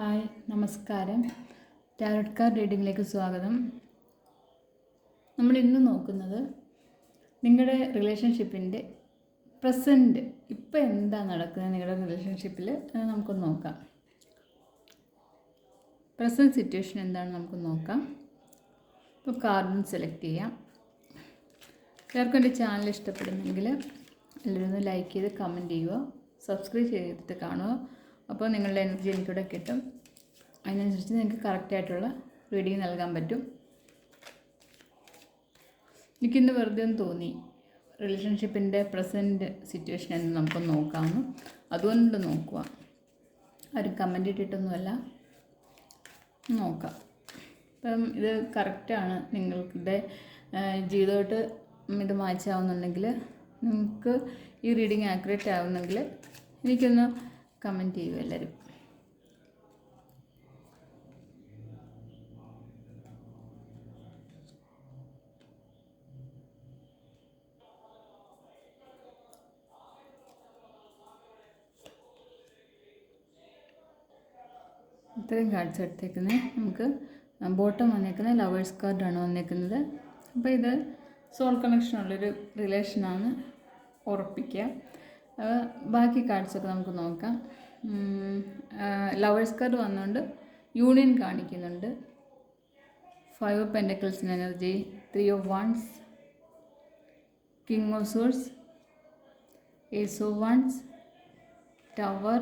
Hi നമസ്കാരം. Tarot card റീഡിങ്ങിലേക്ക് സ്വാഗതം. നമ്മൾ ഇന്ന് നോക്കുന്നത് നിങ്ങളുടെ റിലേഷൻഷിപ്പിന്റെ പ്രസന്റ് ഇപ്പം എന്താ നടക്കുന്നത് നിങ്ങളുടെ റിലേഷൻഷിപ്പിൽ? നമുക്കൊന്ന് നോക്കാം. പ്രസന്റ് സിറ്റുവേഷൻ എന്താണ് നമുക്ക് നോക്കാം. ഇപ്പോൾ കാർഡും സെലക്ട് ചെയ്യാം. എല്ലാവർക്കും എന്റെ ചാനൽ ഇഷ്ടപ്പെടുന്നെങ്കിൽ എല്ലാവരും ഒന്ന് ലൈക്ക് ചെയ്ത് കമന്റ് ചെയ്യുക. സബ്സ്ക്രൈബ് ചെയ്തിട്ട് കാണുക. അപ്പോൾ നിങ്ങളുടെ എനർജി എനിക്കിവിടെ കിട്ടും. അതിനനുസരിച്ച് നിങ്ങൾക്ക് കറക്റ്റായിട്ടുള്ള റീഡിങ് നൽകാൻ പറ്റും. എനിക്കിന്ന് വെറുതെ ഒന്ന് തോന്നി. റിലേഷൻഷിപ്പിന്റെ പ്രസന്റ് സിറ്റുവേഷൻ എന്ന് നമുക്ക് നോക്കാമെന്ന് അതുകൊണ്ട് നോക്കുക ആരും കമന്റ് ഇട്ടിട്ടൊന്നുമല്ല. നോക്കാം. അപ്പം ഇത് കറക്റ്റാണ് നിങ്ങളുടെ ജീവിതമായിട്ട് ഇത് മാച്ച് ആവുന്നുണ്ടെങ്കിൽ നിങ്ങൾക്ക് ഈ റീഡിങ് ആക്യുറേറ്റ് ആവുന്നെങ്കിൽ എനിക്കൊന്ന് കമന്റ് ചെയ്യൂ എല്ലാവരും. ഇത്രയും കാർഡ്സ് എടുത്തേക്കുന്നത് നമുക്ക് ബോട്ടം വന്നേക്കുന്നത് ലവേഴ്സ് കാർഡാണ് വന്നേക്കുന്നത്. അപ്പോൾ ഇത് സോൾ കണക്ഷനുള്ളൊരു റിലേഷനാണ് ഉറപ്പിക്കുക. ബാക്കി കാർഡ്സൊക്കെ നമുക്ക് നോക്കാം. ലവേഴ്സ് കാർഡ് വന്നുകൊണ്ട് യൂണിയൻ കാണിക്കുന്നുണ്ട്. Five of പെൻഡക്കിൾസിൻ energy three of wands king of swords ace of wands tower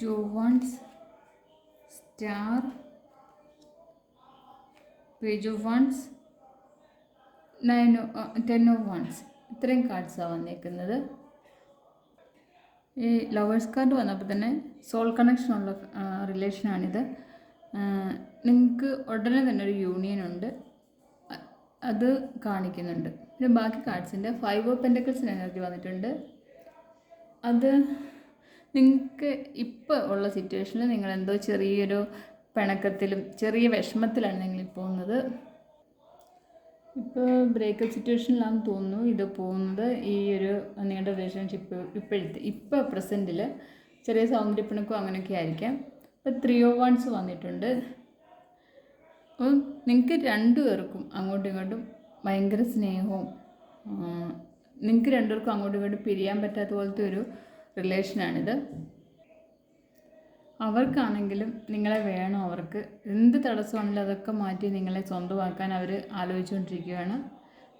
two wands star page of wands nine ten of wands ഇത്രയും കാർഡ്സാണ് വന്നേക്കുന്നത്. ഈ ലവേഴ്സ് കാർഡ് വന്നപ്പോൾ തന്നെ സോൾ കണക്ഷനുള്ള റിലേഷനാണിത് നിങ്ങൾക്ക് ഉടനെ തന്നെ ഒരു യൂണിയൻ ഉണ്ട്. അത് കാണിക്കുന്നുണ്ട്. പിന്നെ ബാക്കി കാർഡ്സിന്റെ ഫൈവ് ഓഫ് പെൻഡക്കിൾസിന് എനർജി വന്നിട്ടുണ്ട്. അത് നിങ്ങൾക്ക് ഇപ്പോൾ ഉള്ള സിറ്റുവേഷനിൽ നിങ്ങളെന്തോ ചെറിയൊരു പിണക്കത്തിലും ചെറിയ വിഷമത്തിലാണ് നിങ്ങളിപ്പോൾ പോകുന്നത് ഇപ്പോൾ ബ്രേക്കപ്പ് സിറ്റുവേഷനിലാണെന്ന് തോന്നുന്നു. ഇത് പോകുന്നത് ഈ ഒരു നിങ്ങളുടെ റിലേഷൻഷിപ്പ് ഇപ്പോഴത്തെ ഇപ്പോൾ പ്രസന്റിൽ ചെറിയ സൗന്ദര്യപ്പണക്കും അങ്ങനെയൊക്കെ ആയിരിക്കാം. ഇപ്പോൾ ത്രീ ഓ വൺസ് വന്നിട്ടുണ്ട്. അപ്പം നിങ്ങൾക്ക് രണ്ടു പേർക്കും അങ്ങോട്ടും ഇങ്ങോട്ടും ഭയങ്കര സ്നേഹവും നിങ്ങൾക്ക് രണ്ടുപേർക്കും അങ്ങോട്ടും ഇങ്ങോട്ടും പിരിയാൻ പറ്റാത്ത പോലത്തെ ഒരു റിലേഷനാണിത് അവർക്കാണെങ്കിലും നിങ്ങളെ വേണം അവർക്ക്. എന്ത് തടസ്സമാണെങ്കിലും അതൊക്കെ മാറ്റി നിങ്ങളെ സ്വന്തമാക്കാൻ അവർ ആലോചിച്ചുകൊണ്ടിരിക്കുകയാണ്.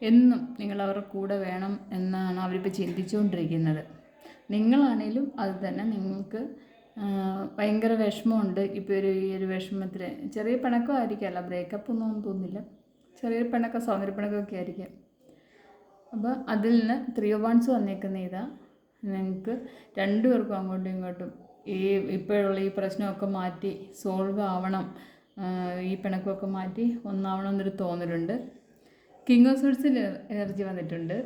എന്നും നിങ്ങൾ അവരുടെ കൂടെ വേണം എന്നാണ് അവരിപ്പോൾ ചിന്തിച്ചുകൊണ്ടിരിക്കുന്നത്. നിങ്ങളാണേലും അത് തന്നെ നിങ്ങൾക്ക് ഭയങ്കര വിഷമമുണ്ട്. ഇപ്പോൾ ഒരു ഈ ഒരു വിഷമത്തിൽ ചെറിയ പിണക്കമായിരിക്കുമല്ല ബ്രേക്കപ്പ് ഒന്നും തോന്നില്ല ചെറിയൊരു പിണക്കം സൗന്ദര്യപ്പിണക്കമൊക്കെ ആയിരിക്കാം. അപ്പോൾ അതിൽ നിന്ന് ത്രീ വൺസ് വന്നേക്കുന്ന ഇതാ. നിങ്ങൾക്ക് രണ്ടുപേർക്കും അങ്ങോട്ടും ഇങ്ങോട്ടും ഈ ഇപ്പോഴുള്ള ഈ പ്രശ്നമൊക്കെ മാറ്റി സോൾവ് ആവണം ഈ പിണക്കമൊക്കെ മാറ്റി ഒന്നാവണം എന്നൊരു തോന്നലുണ്ട്. കിങ് ഓഫ് സോഴ്സിൽ എനർജി വന്നിട്ടുണ്ട്.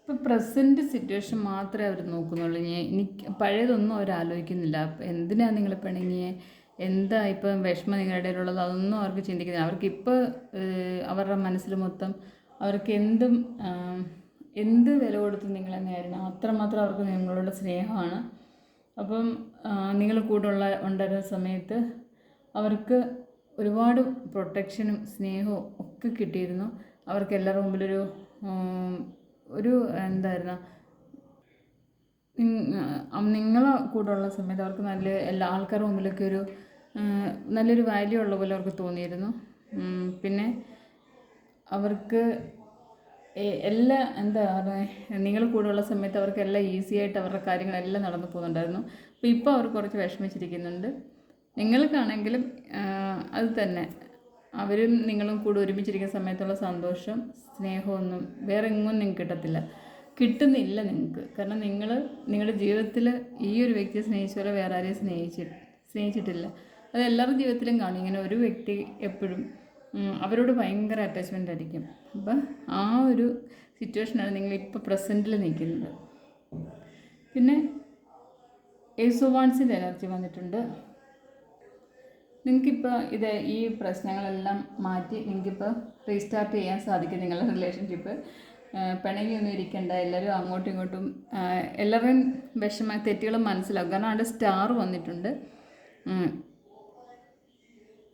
ഇപ്പം പ്രസന്റ് സിറ്റുവേഷൻ മാത്രമേ അവർ നോക്കുന്നുള്ളൂ. ഞാൻ എനിക്ക് പഴയതൊന്നും അവർ ആലോചിക്കുന്നില്ല. എന്തിനാണ് നിങ്ങൾ പിണങ്ങിയെ? എന്താ ഇപ്പം വിഷമം നിങ്ങളുടെ ഇടയിലുള്ളത്? അതൊന്നും അവർക്ക് ചിന്തിക്കുന്നില്ല. അവർക്ക് ഇപ്പോൾ അവരുടെ മനസ്സിൽ മൊത്തം അവർക്ക് എന്തും എന്ത് വില കൊടുത്ത് നിങ്ങളെ നേരിടണം. അത്രമാത്രം അവർക്ക് നിങ്ങളോട് സ്നേഹമാണ്. അപ്പം നിങ്ങൾ കൂടുള്ള ഉണ്ടായിരുന്ന സമയത്ത് അവർക്ക് ഒരുപാട് പ്രൊട്ടക്ഷനും സ്നേഹവും ഒക്കെ കിട്ടിയിരുന്നു. അവർക്ക് എല്ലാവരുടെ മുമ്പിലൊരു ഒരു എന്തായിരുന്നു നിങ്ങളെ കൂടെയുള്ള സമയത്ത് അവർക്ക് നല്ല എല്ലാ ആൾക്കാരുടെ മുമ്പിലൊക്കെ ഒരു നല്ലൊരു വാല്യൂ ഉള്ള പോലെ അവർക്ക് തോന്നിയിരുന്നു. പിന്നെ അവർക്ക് എല്ലാ എന്താ പറയുക നിങ്ങൾ കൂടെയുള്ള സമയത്ത് അവർക്ക് എല്ലാം ഈസി ആയിട്ട് അവരുടെ കാര്യങ്ങളെല്ലാം നടന്നു പോകുന്നുണ്ടായിരുന്നു. അപ്പോൾ ഇപ്പോൾ അവർ കുറച്ച് വിഷമിച്ചിരിക്കുന്നുണ്ട്. നിങ്ങൾക്കാണെങ്കിലും അത് തന്നെ. അവരും നിങ്ങളും കൂടെ ഒരുമിച്ചിരിക്കുന്ന സമയത്തുള്ള സന്തോഷം സ്നേഹമൊന്നും വേറെ എങ്ങും നിങ്ങൾക്ക് കിട്ടത്തില്ല. കിട്ടുന്നില്ല നിങ്ങൾക്ക്. കാരണം നിങ്ങൾ നിങ്ങളുടെ ജീവിതത്തിൽ ഈ ഒരു വ്യക്തിയെ സ്നേഹിച്ച പോലെ വേറെ ആരെയും സ്നേഹിച്ചി സ്നേഹിച്ചിട്ടില്ല. അത് എല്ലാവരുടെ ജീവിതത്തിലും കാണും. ഇങ്ങനെ ഒരു വ്യക്തി എപ്പോഴും അവരോട് ഭയങ്കര അറ്റാച്ച്മെന്റ് ആയിരിക്കും. അപ്പം ആ ഒരു സിറ്റുവേഷനാണ് നിങ്ങൾ ഇപ്പോൾ പ്രസന്റിൽ നിൽക്കുന്നത്. പിന്നെ എസുവാൻസിന്റെ എനർജി വന്നിട്ടുണ്ട്. നിങ്ങൾക്കിപ്പോൾ ഇത് ഈ പ്രശ്നങ്ങളെല്ലാം മാറ്റി നിങ്ങൾക്കിപ്പോൾ റീസ്റ്റാർട്ട് ചെയ്യാൻ സാധിക്കും നിങ്ങളുടെ റിലേഷൻഷിപ്പ് പിണങ്ങിയൊന്നും ഇരിക്കേണ്ട. എല്ലാവരും അങ്ങോട്ടും ഇങ്ങോട്ടും എല്ലാവരും വിഷമ തെറ്റുകളും മനസ്സിലാക്കും കാരണം അവിടെ സ്റ്റാർ വന്നിട്ടുണ്ട്.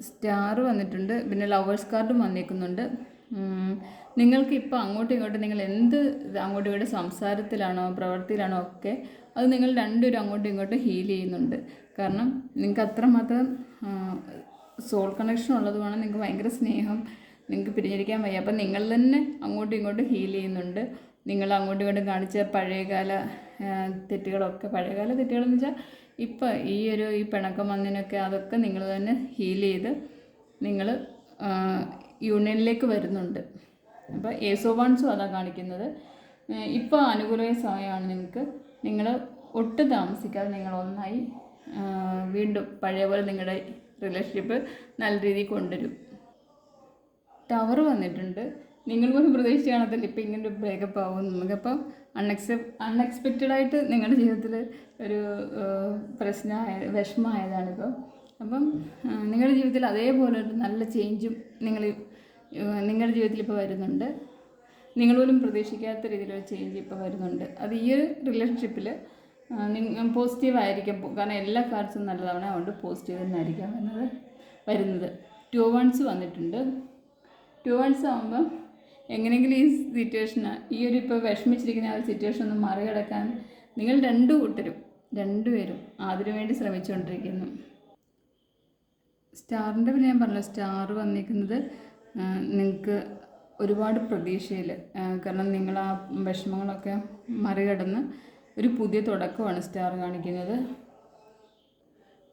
സ്റ്റാർ വന്നിട്ടുണ്ട് പിന്നെ ലവേഴ്സ് കാർഡും വന്നിരിക്കുന്നുണ്ട് നിങ്ങൾക്ക് ഇപ്പോൾ അങ്ങോട്ടും ഇങ്ങോട്ടും നിങ്ങൾ എന്ത് അങ്ങോട്ടും ഇങ്ങോട്ടും സംസാരത്തിലാണോ പ്രവൃത്തിയിലാണോ ഒക്കെ അത് നിങ്ങൾ രണ്ടുപേരും അങ്ങോട്ടും ഇങ്ങോട്ടും ഹീൽ ചെയ്യുന്നുണ്ട്. കാരണം നിങ്ങൾക്ക് അത്രമാത്രം സോൾ കണക്ഷൻ ഉള്ളത് വേണം നിങ്ങൾക്ക് ഭയങ്കര സ്നേഹം നിങ്ങൾക്ക് പിരിഞ്ഞിരിക്കാൻ വയ്യ. അപ്പം നിങ്ങൾ തന്നെ അങ്ങോട്ടും ഇങ്ങോട്ടും ഹീൽ ചെയ്യുന്നുണ്ട്. നിങ്ങൾ അങ്ങോട്ടും ഇങ്ങോട്ടും കാണിച്ച പഴയകാല തെറ്റുകളൊക്കെ പഴയകാല തെറ്റുകളെന്ന് വെച്ചാൽ ഇപ്പം ഈ ഒരു ഈ പിണക്കം വന്നതിനൊക്കെ അതൊക്കെ നിങ്ങൾ തന്നെ ഹീൽ ചെയ്ത് നിങ്ങൾ യൂണിയനിലേക്ക് വരുന്നുണ്ട്. അപ്പോൾ ഏസോബാൻസും അതാണ് കാണിക്കുന്നത്. ഇപ്പോൾ അനുകൂലമായ സമയമാണ് നിങ്ങൾക്ക് നിങ്ങൾ ഒട്ടും താമസിക്കാതെ നിങ്ങൾ ഒന്നായി വീണ്ടും പഴയ പോലെ നിങ്ങളുടെ റിലേഷൻഷിപ്പ് നല്ല രീതിയിൽ കൊണ്ടുവരും. ടവർ വന്നിട്ടുണ്ട്. നിങ്ങൾ പോലും പ്രതീക്ഷിച്ച് ഇപ്പം ഇങ്ങനെ ഒരു ബ്രേക്കപ്പ് ആവും നമുക്കപ്പോൾ അൺഎക്സെപ് അൺഎക്സ്പെക്റ്റഡ് ആയിട്ട് നിങ്ങളുടെ ജീവിതത്തിൽ ഒരു പ്രശ്നമായ വിഷമമായതാണിപ്പോൾ അപ്പം നിങ്ങളുടെ ജീവിതത്തിൽ അതേപോലെ ഒരു നല്ല ചേഞ്ചും നിങ്ങൾ നിങ്ങളുടെ ജീവിതത്തിൽ ഇപ്പോൾ വരുന്നുണ്ട്. നിങ്ങൾ പോലും പ്രതീക്ഷിക്കാത്ത രീതിയിലൊരു ചേഞ്ച് ഇപ്പോൾ വരുന്നുണ്ട്. അത് ഈ ഒരു റിലേഷൻഷിപ്പിൽ പോസിറ്റീവ് ആയിരിക്കും. കാരണം എല്ലാ കാർഡ്സും നല്ലതാണ് അതുകൊണ്ട് പോസിറ്റീവ് തന്നെ ആയിരിക്കാം വരുന്നത്. വരുന്നത് ടു വൺസ് വന്നിട്ടുണ്ട്. ടു വൺസ് ആകുമ്പം എങ്ങനെയെങ്കിലും ഈ സിറ്റുവേഷന് ഈ ഒരു ഇപ്പോൾ വിഷമിച്ചിരിക്കുന്ന ആ ഒരു സിറ്റുവേഷൻ ഒന്ന് മറികടക്കാൻ നിങ്ങൾ രണ്ടു കൂട്ടരും രണ്ടുപേരും അതിനു വേണ്ടി ശ്രമിച്ചുകൊണ്ടിരിക്കുന്നു. സ്റ്റാറിന്റെ പിന്നെ ഞാൻ പറഞ്ഞു സ്റ്റാർ വന്നിരിക്കുന്നത് നിങ്ങൾക്ക് ഒരുപാട് പ്രതീക്ഷയിൽ കാരണം നിങ്ങൾ ആ വിഷമങ്ങളൊക്കെ മറികടന്ന് ഒരു പുതിയ തുടക്കമാണ് സ്റ്റാർ കാണിക്കുന്നത്.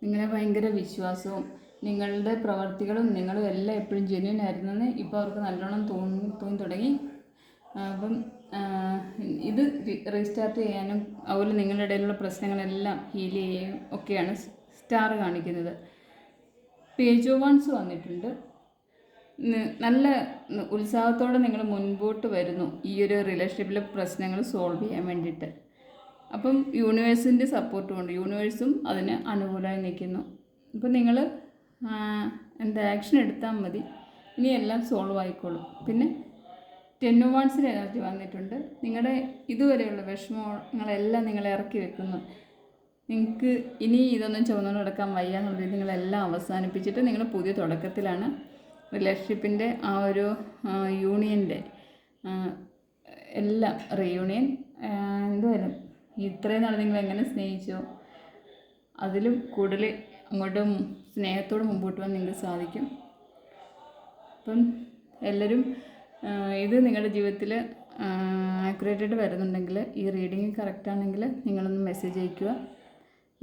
നിങ്ങളെ ഭയങ്കര വിശ്വാസവും നിങ്ങളുടെ പ്രവർത്തികളും നിങ്ങളും എല്ലാം എപ്പോഴും ജെന്യൂൻ ആയിരുന്നെന്ന് ഇപ്പോൾ അവർക്ക് നല്ലോണം തോന്നി തോന്നി തുടങ്ങി. അപ്പം ഇത് റീസ്റ്റാർട്ട് ചെയ്യാനും അതുപോലെ നിങ്ങളുടെ ഇടയിലുള്ള പ്രശ്നങ്ങളെല്ലാം ഹീൽ ചെയ്യുകയും ഒക്കെയാണ് സ്റ്റാർ കാണിക്കുന്നത്. പേജ് വൺസ് വന്നിട്ടുണ്ട്. നല്ല ഉത്സാഹത്തോടെ നിങ്ങൾ മുൻപോട്ട് വരുന്നു ഈ ഒരു റിലേഷൻഷിപ്പിലെ പ്രശ്നങ്ങൾ സോൾവ് ചെയ്യാൻ വേണ്ടിയിട്ട്. അപ്പം യൂണിവേഴ്സിന്റെ സപ്പോർട്ടും ഉണ്ട് യൂണിവേഴ്സും അതിന് അനുകൂലമായി നിൽക്കുന്നു. അപ്പം നിങ്ങൾ എന്താ ആക്ഷൻ എടുത്താൽ മതി. ഇനി എല്ലാം സോൾവ് ആയിക്കോളും. പിന്നെ വാൺസിന് എനർജി വന്നിട്ടുണ്ട്. നിങ്ങളുടെ ഇതുവരെയുള്ള വിഷമങ്ങളെല്ലാം നിങ്ങൾ ഇറക്കി വെക്കുന്നു. നിങ്ങൾക്ക് ഇനി ഇതൊന്നും ചുമന്നുകൊണ്ട് നടക്കാൻ വയ്യ എന്നുള്ളത് നിങ്ങളെല്ലാം അവസാനിപ്പിച്ചിട്ട് നിങ്ങൾ പുതിയ തുടക്കത്തിലാണ്. റിലേഷൻഷിപ്പിന്റെ ആ ഒരു യൂണിയന്റെ എല്ലാം റീയൂണിയൻ എന്തുവരും ഇത്രയും നാൾ നിങ്ങൾ എങ്ങനെ സ്നേഹിച്ചോ? അതിലും കൂടുതൽ അങ്ങോട്ട് സ്നേഹത്തോട് മുമ്പോട്ട് പോകാൻ നിങ്ങൾക്ക് സാധിക്കും. അപ്പം എല്ലാവരും ഇത് നിങ്ങളുടെ ജീവിതത്തിൽ ആക്യുറേറ്റായിട്ട് വരുന്നുണ്ടെങ്കിൽ ഈ റീഡിങ് കറക്റ്റ് ആണെങ്കിൽ നിങ്ങളൊന്ന് മെസ്സേജ് അയക്കുക.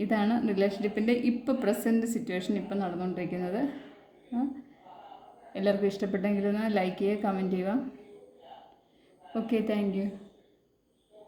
ഇതാണ് റിലേഷൻഷിപ്പിന്റെ ഇപ്പോൾ പ്രസന്റ് സിറ്റുവേഷൻ ഇപ്പം നടന്നുകൊണ്ടിരിക്കുന്നത്. എല്ലാവർക്കും ഇഷ്ടപ്പെട്ടെങ്കിൽ ഒന്ന് ലൈക്ക് ചെയ്യുക കമന്റ് ചെയ്യുക. Okay thank